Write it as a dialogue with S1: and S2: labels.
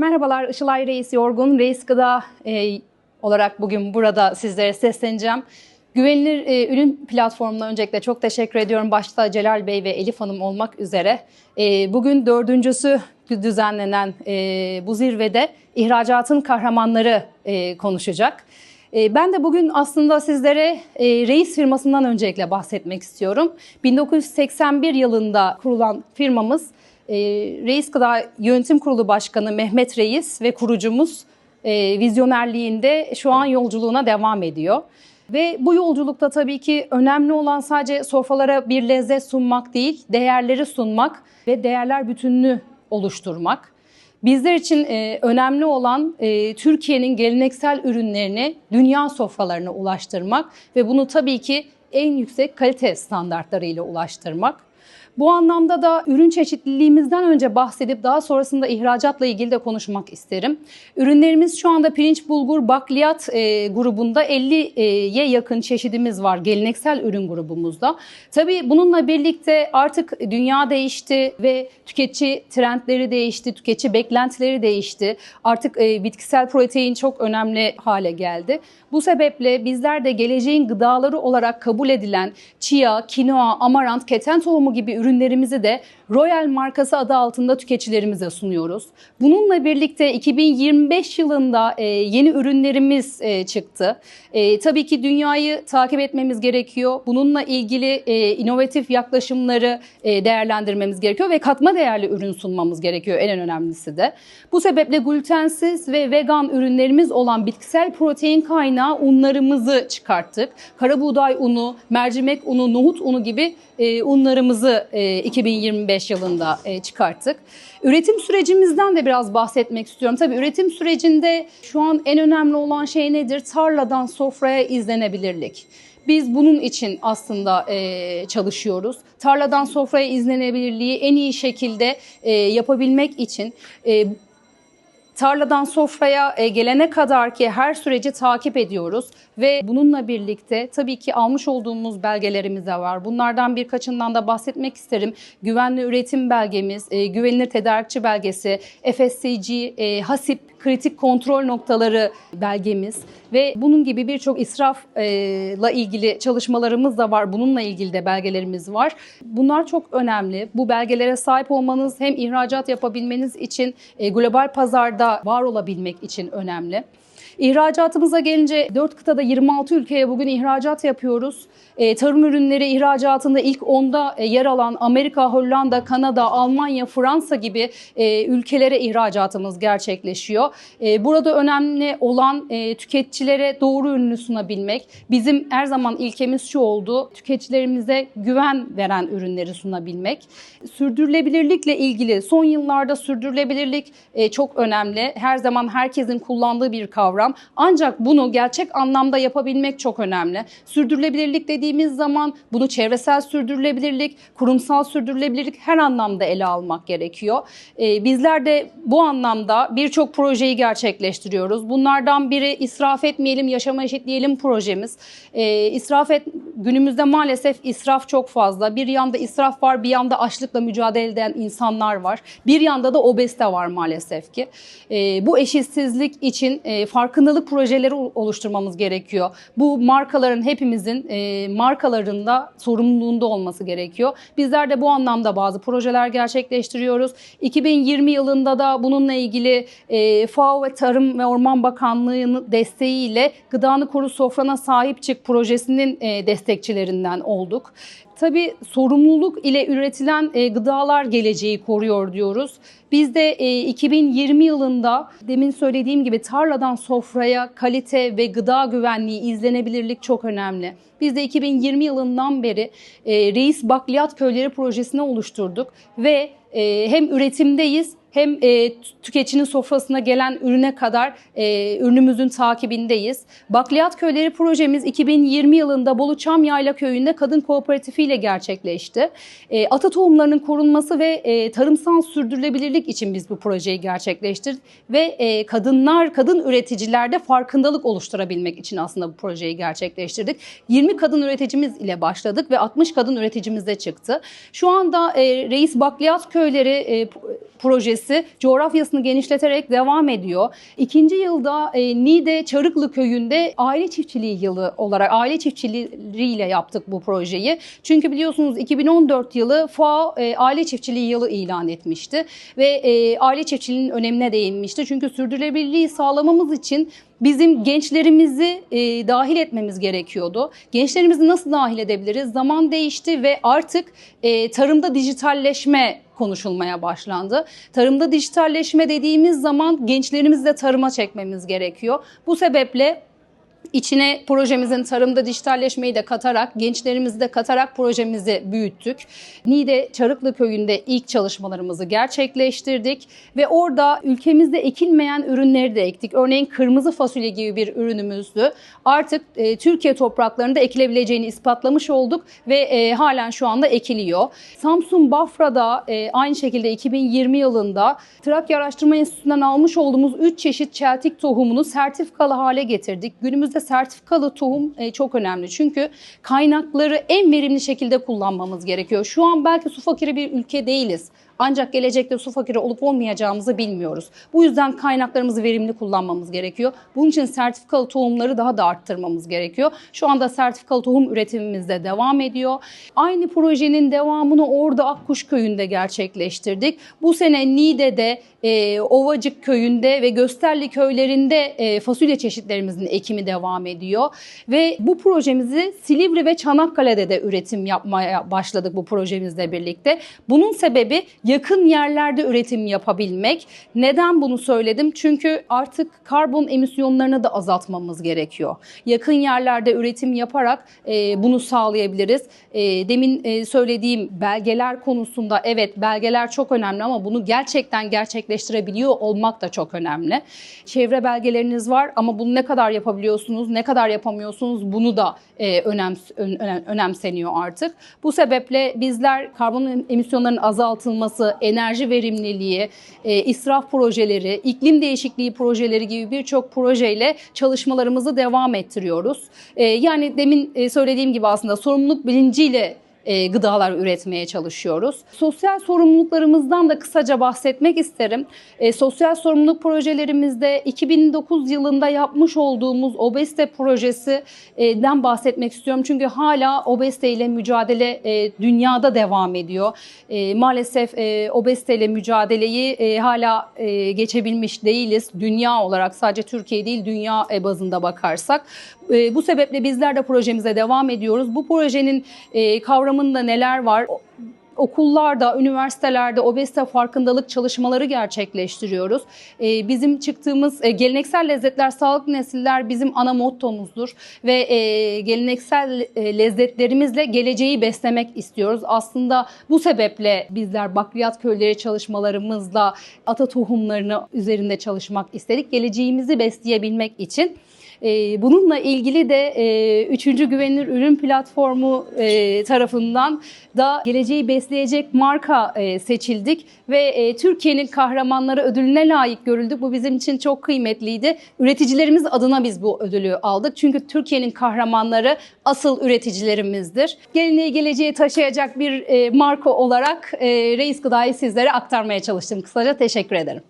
S1: Merhabalar, Işılay Reis Yorgun, Reis Gıda e, olarak bugün burada sizlere sesleneceğim. Güvenilir e, ürün platformuna öncelikle çok teşekkür ediyorum. Başta Celal Bey ve Elif Hanım olmak üzere. E, bugün dördüncüsü düzenlenen e, bu zirvede ihracatın kahramanları e, konuşacak. E, Ben de bugün aslında sizlere e, Reis firmasından öncelikle bahsetmek istiyorum. 1981 yılında kurulan firmamız e, Reis Gıda Yönetim Kurulu Başkanı Mehmet Reis ve kurucumuz e, vizyonerliğinde şu an yolculuğuna devam ediyor. Ve bu yolculukta tabii ki önemli olan sadece sofralara bir lezzet sunmak değil, değerleri sunmak ve değerler bütününü oluşturmak. Bizler için e, önemli olan e, Türkiye'nin geleneksel ürünlerini dünya sofralarına ulaştırmak ve bunu tabii ki en yüksek kalite standartlarıyla ulaştırmak. Bu anlamda da ürün çeşitliliğimizden önce bahsedip daha sonrasında ihracatla ilgili de konuşmak isterim. Ürünlerimiz şu anda pirinç, bulgur, bakliyat e, grubunda 50'ye yakın çeşidimiz var geleneksel ürün grubumuzda. Tabii bununla birlikte artık dünya değişti ve tüketici trendleri değişti, tüketici beklentileri değişti. Artık e, bitkisel protein çok önemli hale geldi. Bu sebeple bizler de geleceğin gıdaları olarak kabul edilen chia, kinoa, amarant, keten tohumu gibi ürünlerimizi de Royal markası adı altında tüketicilerimize sunuyoruz. Bununla birlikte 2025 yılında e, yeni ürünlerimiz e, çıktı. E, tabii ki dünyayı takip etmemiz gerekiyor. Bununla ilgili inovatif yaklaşımları değerlendirmemiz gerekiyor ve katma değerli ürün sunmamız gerekiyor en önemlisi de. Bu sebeple glutensiz ve vegan ürünlerimiz olan bitkisel protein kaynağı unlarımızı çıkarttık. Kara buğday unu, mercimek unu, nohut unu gibi unlarımızı e, 2025 yılında e, çıkarttık. Üretim sürecimizden de biraz bahsetmek istiyorum. Tabii üretim sürecinde şu an en önemli olan şey nedir? Tarladan sofraya izlenebilirlik. Biz bunun için aslında e, çalışıyoruz. Tarladan sofraya izlenebilirliği en iyi şekilde e, yapabilmek için e, tarladan sofraya e, gelene kadar ki her süreci takip ediyoruz ve bununla birlikte tabii ki almış olduğumuz belgelerimiz de var. Bunlardan birkaçından da bahsetmek isterim. Güvenli üretim belgemiz, e, güvenilir tedarikçi belgesi, FSCG, e, HASIP kritik kontrol noktaları belgemiz ve bunun gibi birçok israfla ilgili çalışmalarımız da var. Bununla ilgili de belgelerimiz var. Bunlar çok önemli. Bu belgelere sahip olmanız hem ihracat yapabilmeniz için global pazarda var olabilmek için önemli. İhracatımıza gelince 4 kıtada 26 ülkeye bugün ihracat yapıyoruz. E, tarım ürünleri ihracatında ilk 10'da e, yer alan Amerika, Hollanda, Kanada, Almanya, Fransa gibi e, ülkelere ihracatımız gerçekleşiyor. E, burada önemli olan e, tüketicilere doğru ürünü sunabilmek. Bizim her zaman ilkemiz şu oldu. Tüketicilerimize güven veren ürünleri sunabilmek. Sürdürülebilirlikle ilgili son yıllarda sürdürülebilirlik e, çok önemli. Her zaman herkesin kullandığı bir kavram. Ancak bunu gerçek anlamda yapabilmek çok önemli. Sürdürülebilirlik dediğimiz zaman bunu çevresel sürdürülebilirlik, kurumsal sürdürülebilirlik her anlamda ele almak gerekiyor. Ee, bizler de bu anlamda birçok projeyi gerçekleştiriyoruz. Bunlardan biri israf etmeyelim, yaşama eşitleyelim projemiz. Ee, israf et, günümüzde maalesef israf çok fazla. Bir yanda israf var, bir yanda açlıkla mücadele eden insanlar var. Bir yanda da obezite var maalesef ki. Ee, bu eşitsizlik için e, farkındalık projeleri oluşturmamız gerekiyor. Bu markaların hepimizin e, markalarında sorumluluğunda olması gerekiyor. Bizler de bu anlamda bazı projeler gerçekleştiriyoruz. 2020 yılında da bununla ilgili e, FAO ve Tarım ve Orman Bakanlığı'nın desteğiyle Gıdanı Koru Sofrana Sahip Çık projesinin e, destekçilerinden olduk. Tabii sorumluluk ile üretilen e, gıdalar geleceği koruyor diyoruz. Biz de e, 2020 yılında demin söylediğim gibi tarladan sofraya kalite ve gıda güvenliği, izlenebilirlik çok önemli. Biz de 2020 yılından beri e, Reis Bakliyat Köyleri projesini oluşturduk ve e, hem üretimdeyiz hem e, tüketicinin sofrasına gelen ürüne kadar e, ürünümüzün takibindeyiz. Bakliyat Köyleri projemiz 2020 yılında Bolu Çam Yayla Köyü'nde kadın kooperatifi ile gerçekleşti. E, ata tohumlarının korunması ve e, tarımsal sürdürülebilirlik için biz bu projeyi gerçekleştirdik ve e, kadınlar, kadın üreticilerde farkındalık oluşturabilmek için aslında bu projeyi gerçekleştirdik. 20 kadın üreticimiz ile başladık ve 60 kadın üreticimiz de çıktı. Şu anda e, Reis Bakliyat Köyleri e, p- projesi coğrafyasını genişleterek devam ediyor. İkinci yılda e, Niğde Çarıklı Köyü'nde aile çiftçiliği yılı olarak aile çiftçiliğiyle yaptık bu projeyi. Çünkü biliyorsunuz 2014 yılı FAO e, aile çiftçiliği yılı ilan etmişti ve e, aile çiftçiliğinin önemine değinmişti. Çünkü sürdürülebilirliği sağlamamız için bizim gençlerimizi e, dahil etmemiz gerekiyordu. Gençlerimizi nasıl dahil edebiliriz? Zaman değişti ve artık e, tarımda dijitalleşme konuşulmaya başlandı. Tarımda dijitalleşme dediğimiz zaman gençlerimizi de tarıma çekmemiz gerekiyor. Bu sebeple İçine projemizin tarımda dijitalleşmeyi de katarak, gençlerimizi de katarak projemizi büyüttük. Niğde Çarıklı Köyü'nde ilk çalışmalarımızı gerçekleştirdik ve orada ülkemizde ekilmeyen ürünleri de ektik. Örneğin kırmızı fasulye gibi bir ürünümüzdü. Artık e, Türkiye topraklarında ekilebileceğini ispatlamış olduk ve e, halen şu anda ekiliyor. Samsun Bafra'da e, aynı şekilde 2020 yılında Trakya Araştırma Enstitüsü'nden almış olduğumuz 3 çeşit çeltik tohumunu sertifikalı hale getirdik. Günümüzde sertifikalı tohum e, çok önemli. Çünkü kaynakları en verimli şekilde kullanmamız gerekiyor. Şu an belki su fakiri bir ülke değiliz. Ancak gelecekte su fakiri olup olmayacağımızı bilmiyoruz. Bu yüzden kaynaklarımızı verimli kullanmamız gerekiyor. Bunun için sertifikalı tohumları daha da arttırmamız gerekiyor. Şu anda sertifikalı tohum üretimimiz de devam ediyor. Aynı projenin devamını orada Akkuş Köyü'nde gerçekleştirdik. Bu sene Niğde'de, e, Ovacık Köyü'nde ve Gösterli köylerinde e, fasulye çeşitlerimizin ekimi devam ediyor. Ve bu projemizi Silivri ve Çanakkale'de de üretim yapmaya başladık bu projemizle birlikte. Bunun sebebi yakın yerlerde üretim yapabilmek. Neden bunu söyledim? Çünkü artık karbon emisyonlarını da azaltmamız gerekiyor. Yakın yerlerde üretim yaparak e, bunu sağlayabiliriz. E, demin e, söylediğim belgeler konusunda evet belgeler çok önemli ama bunu gerçekten gerçekleştirebiliyor olmak da çok önemli. Çevre belgeleriniz var ama bunu ne kadar yapabiliyorsunuz, ne kadar yapamıyorsunuz bunu da e, önem, ön- önemseniyor artık. Bu sebeple bizler karbon emisyonlarının azaltılması, enerji verimliliği, e, israf projeleri, iklim değişikliği projeleri gibi birçok projeyle çalışmalarımızı devam ettiriyoruz. E, yani demin e, söylediğim gibi aslında sorumluluk bilinciyle e, gıdalar üretmeye çalışıyoruz. Sosyal sorumluluklarımızdan da kısaca bahsetmek isterim. E, sosyal sorumluluk projelerimizde 2009 yılında yapmış olduğumuz obezite projesinden bahsetmek istiyorum. Çünkü hala obezite ile mücadele e, dünyada devam ediyor. Maalesef e, ile mücadeleyi hala geçebilmiş değiliz. Dünya olarak sadece Türkiye değil dünya bazında bakarsak. Bu sebeple bizler de projemize devam ediyoruz. Bu projenin e, kavramında neler var? Okullarda, üniversitelerde obezite farkındalık çalışmaları gerçekleştiriyoruz. E, bizim çıktığımız e, geleneksel lezzetler, sağlıklı nesiller bizim ana mottomuzdur ve e, geleneksel e, lezzetlerimizle geleceği beslemek istiyoruz. Aslında bu sebeple bizler bakliyat köyleri çalışmalarımızla ata tohumlarını üzerinde çalışmak istedik. Geleceğimizi besleyebilmek için. Ee, bununla ilgili de e, 3. Güvenilir Ürün Platformu e, tarafından da geleceği besleyecek marka e, seçildik ve e, Türkiye'nin kahramanları ödülüne layık görüldük. Bu bizim için çok kıymetliydi. Üreticilerimiz adına biz bu ödülü aldık. Çünkü Türkiye'nin kahramanları asıl üreticilerimizdir. Geleneği geleceğe taşıyacak bir e, marka olarak Reis Gıda'yı sizlere aktarmaya çalıştım. Kısaca teşekkür ederim.